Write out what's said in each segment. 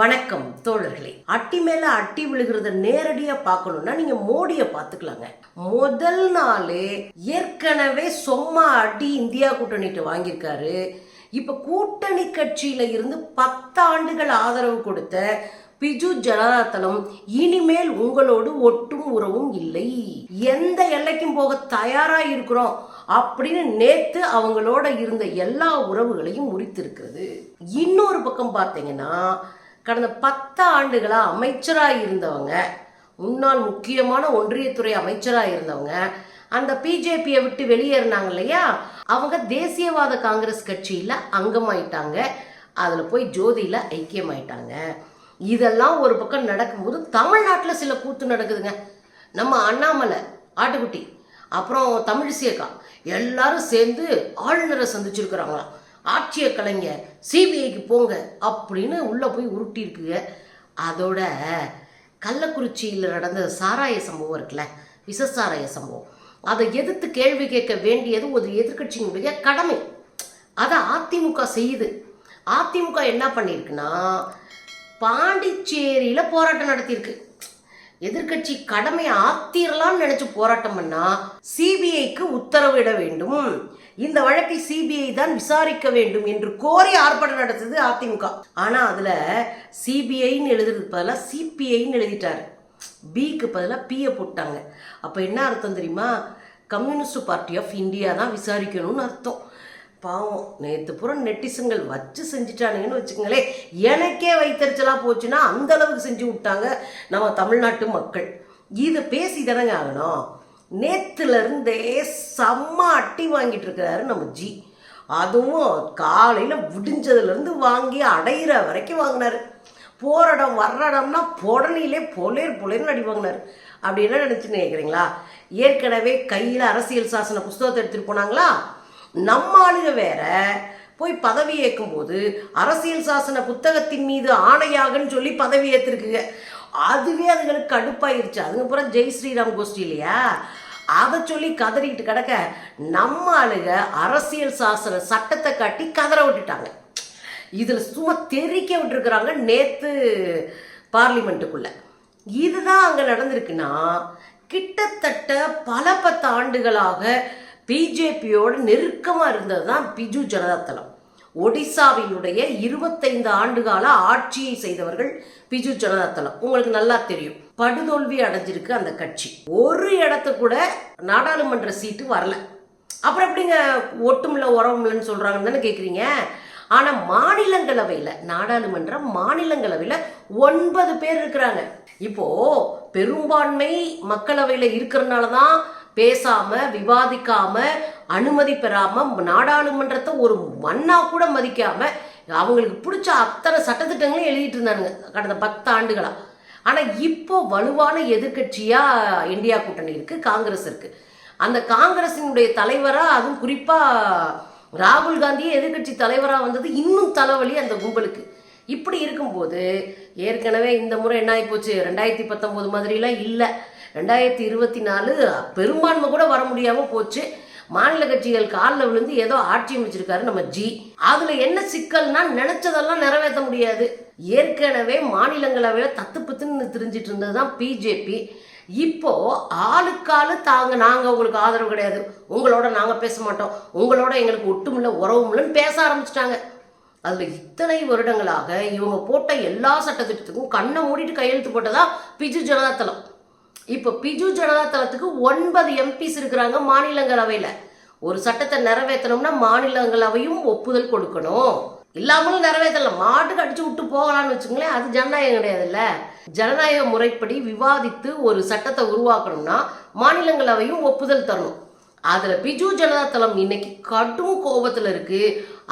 வணக்கம் தோழர்களே. அட்டி மேல அட்டி விழுகிறத நேரடியா பார்க்கணும்னா நீங்க மோடிய பாத்துக்கலாங்க முதல் நாளே ஏற்கனவே சொம்மா அடி இந்தியா கூட்டணிட்டு வாங்கியிருக்காரு. இப்ப கூட்டணி கட்சியில இருந்து பத்தாண்டுகள் ஆதரவு கொடுத்த பிஜு ஜனதாதளம் இனிமேல் உங்களோடு ஒட்டும் உறவும் இல்லை. எந்த எல்லைக்கும் போக தயாரா இருக்கிறோம் அப்படின்னு நேத்து அவங்களோட இருந்த எல்லா உறவுகளையும் முறித்திருக்கிறது. இன்னொரு பக்கம் பார்த்தீங்கன்னா கடந்த பத்து ஆண்டுகளாக அமைச்சராக இருந்தவங்க முன்னாள் முக்கியமான ஒன்றியத்துறை அமைச்சராக இருந்தவங்க அந்த பிஜேபியை விட்டு வெளியேறினாங்க இல்லையா? அவங்க தேசியவாத காங்கிரஸ் கட்சியில் அங்கமாயிட்டாங்க. அதில் போய் ஜோதியில் ஐக்கியமாயிட்டாங்க. இதெல்லாம் ஒரு பக்கம் நடக்கும்போது தமிழ்நாட்டில் சில கூத்து நடக்குதுங்க. நம்ம அண்ணாமலை ஆட்டுக்குட்டி அப்புறம் தமிழிசையக்கா எல்லாரும் சேர்ந்து ஆளுநரை சந்திச்சிருக்கிறாங்களாம். ஆட்சியை கலைங்க சிபிஐக்கு போங்க அப்படின்னு உள்ளே போய் உருட்டியிருக்குங்க. அதோட கள்ளக்குறிச்சியில் நடந்த சாராய சம்பவம் இருக்குல்ல விஷ சாராய சம்பவம். அதை எதிர்த்து கேள்வி கேட்க வேண்டியது ஒரு எதிர்கட்சியினுடைய கடமை. அதை அதிமுக செய்யுது. அதிமுக என்ன பண்ணியிருக்குன்னா பாண்டிச்சேரியில் போராட்டம் நடத்தியிருக்கு. எதிர்க்கட்சி கடமையை ஆத்திரலாம்னு நினச்சி போராட்டம் பண்ணால் சிபிஐக்கு உத்தரவிட வேண்டும். இந்த வழக்கை சிபிஐ தான் விசாரிக்க வேண்டும் என்று கோரி ஆர்ப்பாட்டம் நடத்தது அதிமுக. ஆனா அதுல சிபிஐன்னு எழுதுறதுக்கு பதிலாக சிபிஐன்னு எழுதிட்டாரு. பிக்கு பதிலாக பியை போட்டாங்க. அப்போ என்ன அர்த்தம் தெரியுமா? கம்யூனிஸ்ட் பார்ட்டி ஆஃப் இந்தியா தான் விசாரிக்கணும்னு அர்த்தம். பாவம் நேற்று பூரா நெட்டிசங்கள் வச்சு செஞ்சுட்டானுங்கன்னு வச்சுக்கோங்களேன். எனக்கே வைத்தறிச்சலாக போச்சுன்னா அந்த அளவுக்கு செஞ்சு விட்டாங்க நம்ம தமிழ்நாட்டு மக்கள். இதை பேசி தானங்க ஆகணும். நேத்துல செம்ம அட்டி வாங்கிட்டு இருக்கிறாரு நம்ம ஜி. அதுவும் காலையில் விடிஞ்சதுலேருந்து வாங்கி அடையிற வரைக்கும் வாங்கினாரு. போகிற இடம் வர்ற இடம்னா புடனிலே பொலேர் பொலேர்னு அடி வாங்கினார். அப்படி என்ன நினச்சின்னு கேட்குறீங்களா ஏற்கனவே கையில் அரசியல் சாசன புஸ்தகத்தை எடுத்துகிட்டு போனாங்களா? நம்ம ஆளுங்க வேற. போய் பதவி ஏற்கும் போது அரசியல் சாசன புத்தகத்தின் மீது ஆணையாகன்னு சொல்லி பதவி ஏற்றிருக்குங்க அதுவே அதுங்களுக்கு கடுப்பாயிருச்சு. அதுக்கப்புறம் ஜெய் ஸ்ரீராம் கோஷ்டி இல்லையா? அதை சொல்லி கதறிக்கிட்டு கிடக்க நம்ம ஆளுங்க அரசியல் சாசன சட்டத்தை காட்டி கதற விட்டுட்டாங்க. இதில் சும்மா தெறிக்க விட்டுருக்குறாங்க நேற்று பார்லிமெண்ட்டுக்குள்ளே. இதுதான் அங்கே நடந்திருக்குன்னா கிட்டத்தட்ட பல பத்து ஆண்டுகளாக பிஜேபியோடு நெருக்கமாக இருந்தது தான் பிஜு ஜனதாதளம். ஒடிசாவினுடைய இருபத்தைந்து ஆண்டுகால ஆட்சியை செய்தவர்கள் பிஜு ஜனதாதளம். உங்களுக்கு நல்லா தெரியும். படுதோல்வி அடைஞ்சிருக்கு அந்த கட்சி. ஒரு இடத்து கூட நாடாளுமன்ற சீட்டு வரல. அப்புறம் எப்படிங்க ஒட்டுமில்ல உறவுமில்லன்னு சொல்றாங்கன்னு தானே கேட்குறீங்க ஆனால் மாநிலங்களவையில் நாடாளுமன்றம் மாநிலங்களவையில் ஒன்பது பேர் இருக்கிறாங்க. இப்போ பெரும்பான்மை மக்களவையில் இருக்கிறனால தான் பேசாம விவாதிக்காம அனுமதி பெறாம நாடாளுமன்றத்தை ஒரு மண்ணா கூட மதிக்காம அவங்களுக்கு பிடிச்ச அத்தனை சட்டத்திட்டங்களையும் எழுதிட்டு இருந்தானுங்க கடந்த பத்து ஆண்டுகளாக ஆனா இப்போ வலுவான எதிர்க்கட்சியா இந்தியா கூட்டணி இருக்கு காங்கிரஸ் இருக்கு. அந்த காங்கிரசினுடைய தலைவரா அதுவும் குறிப்பா ராகுல் காந்தியே எதிர்க்கட்சி தலைவராக வந்தது இன்னும் தலைவலி அந்த கும்பலுக்கு. இப்படி இருக்கும்போது ஏற்கனவே இந்த முறை என்ன ஆகி போச்சு ரெண்டாயிரத்தி பத்தொம்போது மாதிரிலாம் இல்லை. ரெண்டாயிரத்தி இருபத்தி நாலு பெரும்பான்மை கூட வர முடியாமல் போச்சு. மாநில கட்சிகள் காலில் விழுந்து ஏதோ ஆட்சி அமைச்சிருக்காரு நம்ம ஜி. அதுல என்ன சிக்கல்னா நினைச்சதெல்லாம் நிறைவேற்ற முடியாது. ஏற்கனவே மாநிலங்களவையில் தத்து பத்துன்னு தெரிஞ்சிட்டு இருந்தது தான் பிஜேபி. இப்போ ஆளுக்காலு தாங்க நாங்கள் உங்களுக்கு ஆதரவு கிடையாது. உங்களோட நாங்கள் பேச மாட்டோம். உங்களோட எங்களுக்கு ஒட்டுமில்லை உறவுமில்லைன்னு பேச ஆரம்பிச்சிட்டாங்க. அதில் இத்தனை வருடங்களாக இவங்க போட்ட எல்லா சட்டத்திட்டத்துக்கும் கண்ணை மூடிட்டு கையெழுத்து போட்டதா பிஜு ஜனதாதளம் இப்போ பிஜு ஜனதா தளத்துக்கு ஒன்பது எம்பிஸ் இருக்கிறாங்க மாநிலங்களவையில். ஒரு சட்டத்தை நிறைவேற்றணும்னா மாநிலங்களவையும் ஒப்புதல் கொடுக்கணும். இல்லாமலும் நிறைவேற்றலாம் மாட்டுக்கு அடிச்சு விட்டு போகலாம்னு வச்சுங்களேன் அது ஜனநாயகம் கிடையாதுல்ல. ஜனநாயக முறைப்படி விவாதித்து ஒரு சட்டத்தை உருவாக்கணும்னா மாநிலங்களவையும் ஒப்புதல் தரணும். அதுல பிஜு ஜனதா தளம் இன்னைக்கு கடும் கோபத்துல இருக்கு.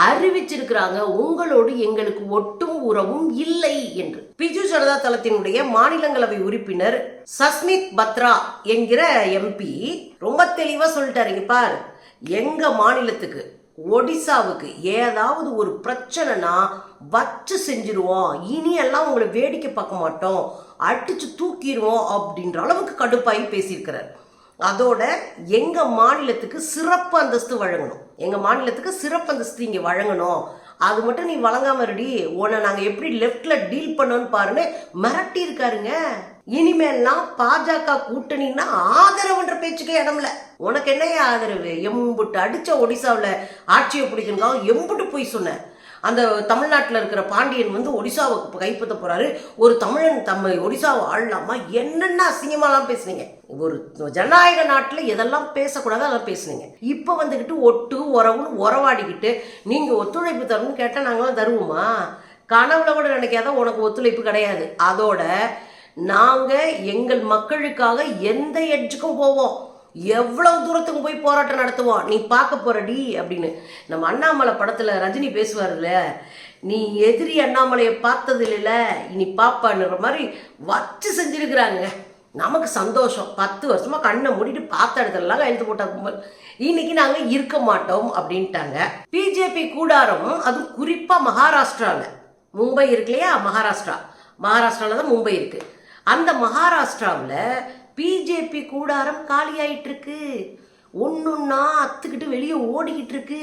அறிவிச்சிருக்கிறாங்க உங்களோடு எங்களுக்கு ஒட்டும் உறவும் இல்லை என்று. பிஜு ஜனதா தளத்தினுடைய மாநிலங்களவை உறுப்பினர் சஸ்மித் பத்ரா என்கிற எம்பி ரொம்ப தெளிவா சொல்லிட்டாருங்க பார். எங்க மாநிலத்துக்கு ஒடிசாவுக்கு ஏதாவது ஒரு பிரச்சனைனா வச்சு செஞ்சிருவோம். இனி எல்லாம் உங்களை வேடிக்கை பார்க்க மாட்டோம். அடிச்சு தூக்கிடுவோம் அப்படின்ற அளவுக்கு கடுப்பாகி பேசியிருக்கிறார். அதோட எங்க மாநிலத்துக்கு சிறப்பு அந்தஸ்து வழங்கணும். எங்கள் மாநிலத்துக்கு சிறப்பு அந்தஸ்து வழங்கணும். அது மட்டும் நீ வழங்காம ரெடி உன்னை நாங்கள் எப்படி லெஃப்டில் டீல் பண்ணோன்னு பாருன்னு மிரட்டி இருக்காருங்க. இனிமேல்லாம் பாஜக கூட்டணின்னா ஆதரவுன்ற பேச்சுக்கே இடம்ல. உனக்கு என்னைய ஆதரவு? எம்புட்டு அடிச்ச ஒடிசாவில் ஆட்சியை பிடிக்கணும் எம்புட்டு போய் சொன்ன. அந்த தமிழ்நாட்டில் இருக்கிற பாண்டியன் வந்து ஒடிசாவை கைப்பற்ற போகிறாரு ஒரு தமிழன் தம்மை ஒடிசாவை ஆளலாமா என்னென்ன அசிங்கமாலாம் பேசுனீங்க? ஒரு ஜனநாயக நாட்டில் எதெல்லாம் பேசக்கூடாதோ அதெல்லாம் பேசுனீங்க. இப்போ வந்துக்கிட்டு ஒட்டு உறவுன்னு உறவாடிக்கிட்டு நீங்கள் ஒத்துழைப்பு தரணும்னு கேட்டால் நாங்களாம் தருவோமா? கனவுல கூட நினைக்காத உனக்கு ஒத்துழைப்பு கிடையாது. அதோட நாங்கள் எங்கள் மக்களுக்காக எந்த எட்ஜுக்கும் போவோம். எவ்வளவு தூரத்துக்கு போய் போராட்டம் நடத்துவோம்? நீ பார்க்க போறடி அப்படின்னு. நம்ம அண்ணாமலை படத்துல ரஜினி பேசுவார்ல நீ எதிரி அண்ணாமலையை பார்த்தது இல்லைல்ல இனி பாப்பான்னுற மாதிரி வச்சு செஞ்சிருக்கிறாங்க. நமக்கு சந்தோஷம். பத்து வருஷமா கண்ணை மூடிட்டு பார்த்த இடத்துலலாம் கையெழுத்து போட்ட கும்பல். இன்னைக்கு நாங்க இருக்க மாட்டோம் அப்படின்ட்டாங்க. பிஜேபி கூடாரம் அது குறிப்பா மகாராஷ்டிரால. மும்பை இருக்கு இல்லையா? மகாராஷ்டிரா. மகாராஷ்டிரால தான் மும்பை இருக்கு. அந்த மகாராஷ்டிராவில் பிஜேபி கூடாரம் காலியாயிட்டிருக்கு. ஒன்றுன்னா அத்துக்கிட்டு வெளியே ஓடிக்கிட்டு இருக்கு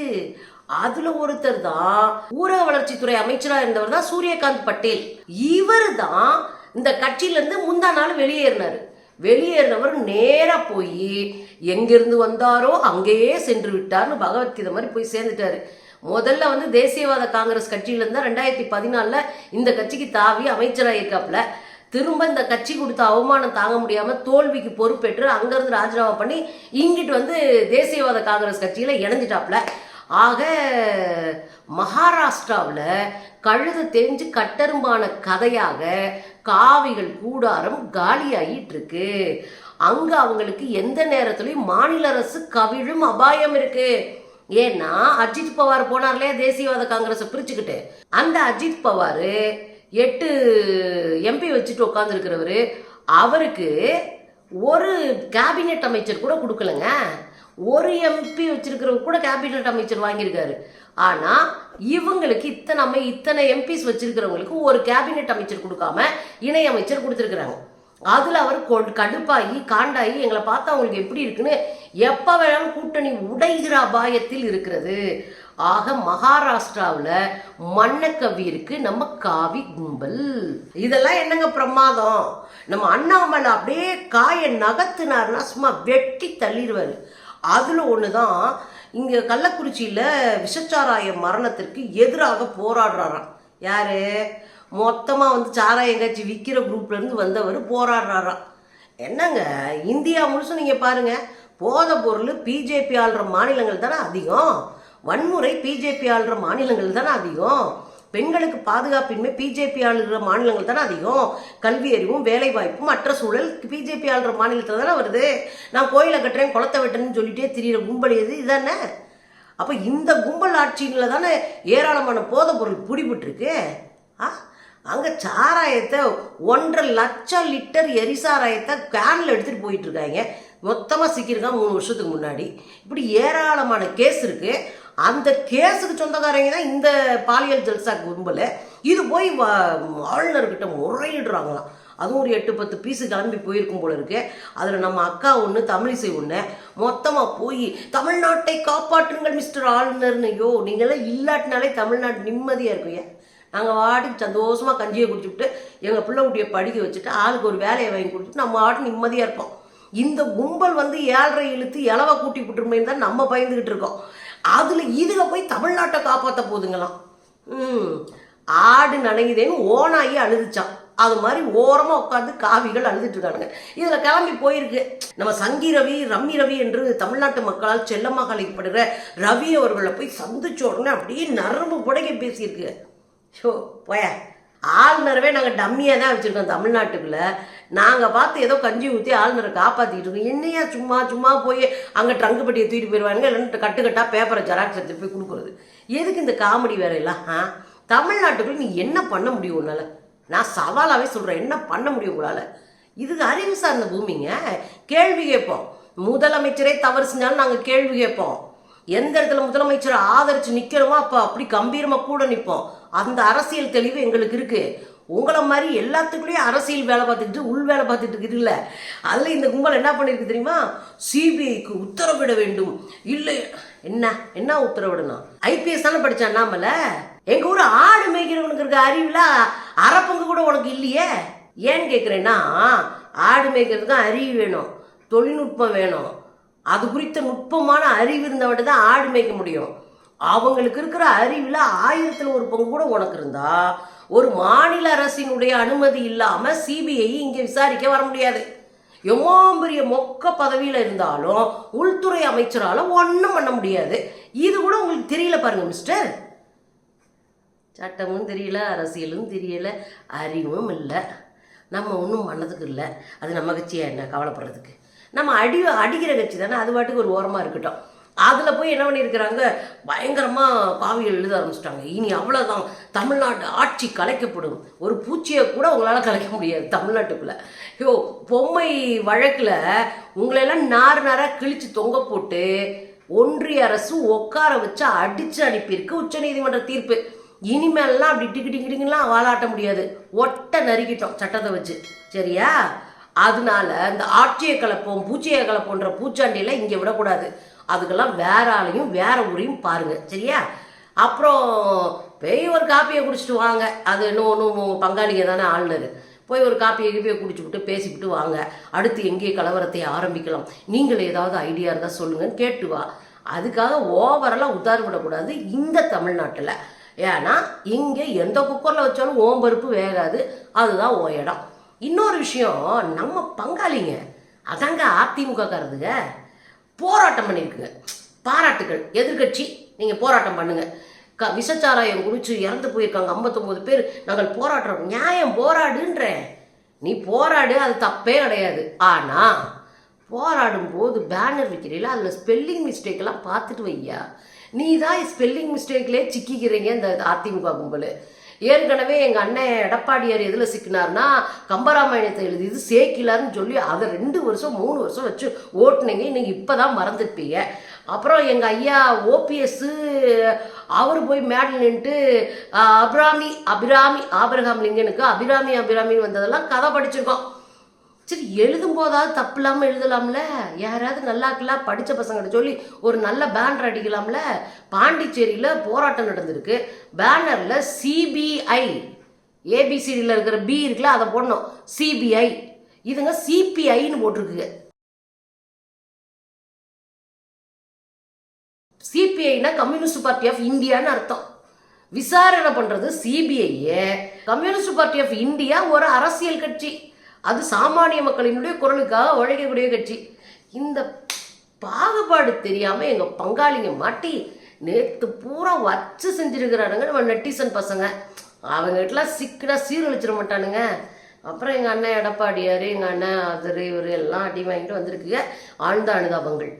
அதுல ஒருத்தர் தான் ஊரக வளர்ச்சித்துறை அமைச்சராக இருந்தவர் தான் சூரியகாந்த் பட்டேல். இவர் தான் இந்த கட்சியிலேருந்து முந்தா நாள் வெளியேறினார். வெளியேறினவர் நேராக போய் எங்கிருந்து வந்தாரோ அங்கேயே சென்று விட்டார்னு பகவத்கீதை மாதிரி போய் சேர்ந்துட்டாரு. முதல்ல வந்து தேசியவாத காங்கிரஸ் கட்சியிலேருந்து தான் ரெண்டாயிரத்தி பதினாலில் இந்த கட்சிக்கு தாவி அமைச்சராக இருக்காப்புல. திரும்ப இந்த கட்சி கொடுத்த அவமானம் தாங்க முடியாம தோல்விக்கு பொறுப்பேற்று அங்கிருந்து ராஜினாமா பண்ணி இங்கிட்டு வந்து தேசியவாத காங்கிரஸ் கட்சியில இணைஞ்சிட்டாப்ல. ஆக மகாராஷ்டிராவில் கழுது தெரிஞ்சு கட்டரும்பான கதையாக காவிகள் கூடாரம் காலியாகிட்டு இருக்கு அங்க அவங்களுக்கு எந்த நேரத்துலயும் மாநில அரசு கவிழும் அபாயம் இருக்கு. ஏன்னா அஜித் பவார் போனார்லையா தேசியவாத காங்கிரஸை பிரிச்சுக்கிட்டு? அந்த அஜித் பவார் எட்டு எம்பி வச்சுட்டு உட்காந்துருக்கிறவர் அவருக்கு ஒரு கேபினெட் அமைச்சர் கூட கொடுக்கலங்க. ஒரு எம்பி வச்சிருக்கிறவங்க கூட கேபினெட் அமைச்சர் வாங்கியிருக்காரு. ஆனால் இவங்களுக்கு இத்தனை அமை இத்தனை எம்பிஸ் வச்சிருக்கிறவங்களுக்கு ஒரு கேபினெட் அமைச்சர் கொடுக்காம இணை அமைச்சர் கொடுத்துருக்குறாங்க. அதில் அவர் கடுப்பாகி காண்டாகி எங்களை பார்த்தா அவங்களுக்கு எப்படி இருக்குன்னு எப்போ வேணாலும் கூட்டணி உடைகிற அபாயத்தில் இருக்கிறது. ஆக மகாராஷ்டிராவில் மண்ணக்கவி இருக்கு நம்ம காவி கும்பல். இதெல்லாம் என்னங்க பிரமாதம்? நம்ம அண்ணாமலை அப்படியே காயை நகர்த்தினார்னா சும்மா வெட்டி தள்ளிடுவார் அதில் ஒன்று தான் இங்கே கள்ளக்குறிச்சியில் விஷச்சாராய மரணத்திற்கு எதிராக போராடுறாராம். யார்? மொத்தமாக வந்து சாராயம் காய்ச்சி விற்கிற குரூப்லேருந்து வந்தவர் போராடுறாராம். என்னங்க? இந்தியா முழுசும் நீங்கள் பாருங்க போதை பொருள் பிஜேபி ஆள்ற மாநிலங்கள் தானே அதிகம்? வன்முறை பிஜேபி ஆளுற மாநிலங்கள் தானே அதிகம். பெண்களுக்கு பாதுகாப்பின்மை பிஜேபி ஆளுகிற மாநிலங்கள் தானே அதிகம். கல்வி அறிவும் வேலை வாய்ப்பும் மற்ற சூழல் பிஜேபி ஆளுற மாநிலத்தில் தானே வருது. நான் கோயிலை கட்டுறேன் குளத்தை வெட்டுறேன்னு சொல்லிட்டே திரியிற கும்பல் எது? இதானே? அப்போ இந்த கும்பல் ஆட்சியில் தானே ஏராளமான போதைப் பொருள் பிடிபட்டுருக்கு. ஆ? அங்கே சாராயத்தை ஒன்றரை லட்சம் லிட்டர் எரிசாராயத்தை கேனில் எடுத்துகிட்டு போயிட்டுருக்காங்க மொத்தமாக சிக்கியிருக்கான் மூணு வருஷத்துக்கு முன்னாடி. இப்படி ஏராளமான கேஸ் இருக்குது அந்த கேஸுக்கு சொந்தக்காரங்க தான் இந்த பாலியல் ஜல்சா கும்பல். இது போய் வ- ஆளுநர்கிட்ட முறையிடுறாங்களாம். அதுவும் ஒரு எட்டு பத்து பீஸு கிளம்பி போயிருக்கும் போல இருக்கு. அதில் நம்ம அக்கா ஒன்று தமிழிசை ஒன்று மொத்தமாக போய் தமிழ்நாட்டை காப்பாற்றுங்கள் மிஸ்டர் ஆளுநர்னு. யோ நீங்களாம் இல்லாட்டினாலே தமிழ்நாடு நிம்மதியாக இருக்கும் ஏன்? நாங்கள் வாட்டுக்கு சந்தோஷமாக கஞ்சியை குடிச்சுட்டு எங்கள் பிள்ளை குட்டியை படிக்க வச்சுட்டு ஆளுக்கு ஒரு வேலையை வாங்கி கொடுத்துட்டு நம்ம வாட்டு நிம்மதியாக இருப்போம். இந்த கும்பல் வந்து ஏழரை இழுத்து இலவை கூட்டி விட்டுருமேன்னு தான் நம்ம பயந்துக்கிட்டு இருக்கோம். அதில் இதுக போய் தமிழ்நாட்டை காப்பாற்ற போதுங்களாம். ம். ஆடு நனையுதேன்னு ஓனாகி அழுதுச்சான் அது மாதிரி ஓரமாக உட்காந்து காவிகள் அழுதுட்டு இருக்கானுங்க. இதில் கிளம்பி போயிருக்கு. நம்ம சங்கி ரவி ரம்மி ரவி என்று தமிழ்நாட்டு மக்களால் செல்லமாக அழைக்கப்படுகிற ரவி அவர்களை போய் சந்திச்ச உடனே அப்படியே நரம்பு புடைக்க பேசியிருக்கு. ஷோ போய? ஆளுநரவே நாங்கள் டம்மியாக தான் வச்சுருக்கோம் தமிழ்நாட்டுக்குள்ளே. நாங்கள் பார்த்து ஏதோ கஞ்சி ஊற்றி ஆளுநரை காப்பாற்றிட்டு இருக்கோம். என்னையா சும்மா சும்மா போய் அங்கே ட்ரங்கு பெட்டியை தூக்கிட்டு போயிடுவானுங்க இல்லைன்னு கட்டுக்கட்டாக பேப்பரை ஜெராக்ஸ் எடுத்து போய் கொடுக்குறது. எதுக்கு இந்த காமெடி வேலையெல்லாம் ஆ? தமிழ்நாட்டுக்குள்ளே நீ என்ன பண்ண முடியும் உன்னால்? நான் சவாலாகவே சொல்கிறேன் என்ன பண்ண முடியும் உங்களால்? இது அறிவு சார்ந்த பூமிங்க. கேள்வி கேட்போம். முதலமைச்சரே தவறு செஞ்சாலும் நாங்கள் கேள்வி கேட்போம். எந்த இடத்துல முதலமைச்சரை ஆதரித்து நிற்கிறோமோ அப்போ அப்படி கம்பீரமாக கூட நிற்போம் அந்த அரசியல் தெளிவு எங்களுக்கு இருக்குது உங்களை மாதிரி எல்லாத்துக்குள்ளேயும் அரசியல் வேலை பார்த்துட்டு உள் வேலை பார்த்துட்டு இருக்குதுல்ல அதில் இந்த கும்பல் என்ன பண்ணியிருக்கு தெரியுமா? சிபிஐக்கு உத்தரவிட வேண்டும். இல்லை என்ன என்ன உத்தரவிடணும்? ஐபிஎஸ் தானே படித்தான் நாமல எங்கள் ஊர் ஆடு மேய்க்கிறவனுக்கு இருக்க அறிவில் அரைப்பங்கு கூட உனக்கு இல்லையே? ஏன்னு கேட்குறேன்னா ஆடு மேய்க்கிறதுக்கு அறிவு வேணும் தொழில்நுட்பம் வேணும். அது குறித்த நுட்பமான அறிவு இருந்தவன்ட்டு தான் ஆடு மேய்க்க முடியும். அவங்களுக்கு இருக்கிற அறிவில் ஆயிரத்தில் ஒரு பங்கு கூட உனக்கு இருந்தா ஒரு மாநில அரசினுடைய அனுமதி இல்லாமல் சிபிஐ இங்கே விசாரிக்க வர முடியாது. எவ்வளோ பெரிய மொக்க பதவியில் இருந்தாலும் உள்துறை அமைச்சரால் ஒன்றும் பண்ண முடியாது. இது கூட உங்களுக்கு தெரியல பாருங்க மிஸ்டர் சட்டமும் தெரியல அரசியலும் தெரியல அறிவும் இல்லை. நம்ம ஒன்றும் பண்ணதுக்கு இல்லை. அது நம்ம கட்சியாக என்ன கவலைப்படுறதுக்கு? நம்ம அடி அடிக்கிற கட்சி தானே அது பாட்டுக்கு ஒரு ஓரமாக இருக்கட்டும். அதில் போய் என்ன பண்ணியிருக்கிறாங்க பயங்கரமாக காவியம் எழுத ஆரம்பிச்சிட்டாங்க. இனி அவ்வளோதான் தமிழ்நாட்டு ஆட்சி கலைக்கப்படும். ஒரு பூச்சியை கூட உங்களால் கலைக்க முடியாது தமிழ்நாட்டுக்குள்ளே. ஐயோ பொம்மை வழக்கில் உங்களெல்லாம் நார் நாராக கிழிச்சு தொங்க போட்டு ஒன்றிய அரசு உட்கார வச்சு அடித்து அனுப்பியிருக்கு உச்சநீதிமன்ற தீர்ப்பு. இனிமேல்லாம் அப்படி டிக்கு டிக்கு வாழாட்ட முடியாது. ஒட்டை நறுக்கிட்டோம் சட்டத்தை வச்சு. சரியா? அதனால இந்த ஆட்சியை கலப்போம் பூச்சியை கலப்போன்ற பூச்சாண்டியெல்லாம் இங்கே விடக்கூடாது. அதுக்கெல்லாம் வேற ஆளையும் வேற ஊரையும் பாருங்க. சரியா? அப்புறம் போய் ஒரு காப்பியை குடிச்சிட்டு வாங்க. அது இன்னும் ஒன்றும் பங்காளிங்க தானே ஆளுநர். போய் ஒரு காப்பியை கீப்பியை குடிச்சுவிட்டு பேசிவிட்டு வாங்க. அடுத்து எங்கேயே கலவரத்தை ஆரம்பிக்கலாம்? நீங்கள் ஏதாவது ஐடியா இருந்தால் சொல்லுங்கன்னு கேட்டு வா. அதுக்காக ஓவரெல்லாம் உத்தாறு விடக்கூடாது இந்த தமிழ்நாட்டில். ஏன்னா இங்கே எந்த குக்கரில் வச்சாலும் ஓம் பருப்பு வேகாது. அதுதான் ஓ இடம். இன்னொரு விஷயம் நம்ம பங்காளிங்க அதாங்க அதிமுக காரதுங்க போராட்டம் பண்ணியிருக்குங்க. பாராட்டுகள் எதிர்க்கட்சி நீங்கள் போராட்டம் பண்ணுங்க. க விஷச்சாராயம் குடிச்சு இறந்து போயிருக்காங்க. ஐம்பத்தொம்போது பேர். நாங்கள் போராடுறோம். நியாயம் போராடுன்றேன் நீ போராடு அது தப்பே கிடையாது. ஆனால் போராடும் போது பேனர் வைக்கிறீங்களா? அதில் ஸ்பெல்லிங் மிஸ்டேக்கெல்லாம் பார்த்துட்டு வையா? நீ தான் ஸ்பெல்லிங் மிஸ்டேக்லேயே சிக்கிக்கிறீங்க இந்த அதிமுக கும்பல். ஏற்கனவே எங்கள் அண்ணன் எடப்பாடியார் எதில் சிக்கினார்னா கம்பராமாயணத்தை எழுதியது சேக்கிலார்னு சொல்லி அதை ரெண்டு வருஷம் மூணு வருஷம் வச்சு ஓட்டுனீங்க. நீங்கள் இப்போ தான் மறந்துருப்பீங்க அப்புறம் எங்கள் ஐயா ஓபிஎஸ்ஸு அவர் போய் மேடல் நின்ட்டு அபிராமி அபிராமி ஆபிரகாம் லிங்கனுக்கு அபிராமி அபிராமின்னு வந்ததெல்லாம் கதை படிச்சிருக்கோம். சரி எழுதும் போதாவது தப்பு இல்லாமல் எழுதலாம்ல? யாராவது நல்லாக்கலா படித்த பசங்கிட்ட சொல்லி ஒரு நல்ல பேனர் அடிக்கலாம்ல? பாண்டிச்சேரியில் போராட்டம் நடந்திருக்கு. பேனரில் சிபிஐ ஏபிசிடியில் இருக்கிற பி இருக்குல்ல அதை போடணும். சிபிஐ இதுங்க சிபிஐன்னு போட்டிருக்குங்க. சிபிஐனா கம்யூனிஸ்ட் பார்ட்டி ஆஃப் இந்தியான்னு அர்த்தம். விசாரணை பண்ணுறது சிபிஐயே கம்யூனிஸ்ட் பார்ட்டி ஆஃப் இந்தியா ஒரு அரசியல் கட்சி. அது சாமானிய மக்களினுடைய குரலுக்காக உழைக்கக்கூடிய கட்சி. இந்த பாகுபாடு தெரியாமல் எங்கள் பங்காளிங்க மாட்டி நேற்று பூரா வச்சு செஞ்சுருக்கிறானுங்க. நம்ம நெட்டிசன் பசங்க. அவங்ககிட்டலாம் சிக்கனா சீரழிச்சிட மாட்டானுங்க. அப்புறம் எங்கள் அண்ணன் எடப்பாடியார் எங்கள் அண்ணன் அது இவர் எல்லாம் அடி வாங்கிட்டு வந்திருக்குங்க. ஆழ்ந்த அனுதாபங்கள்.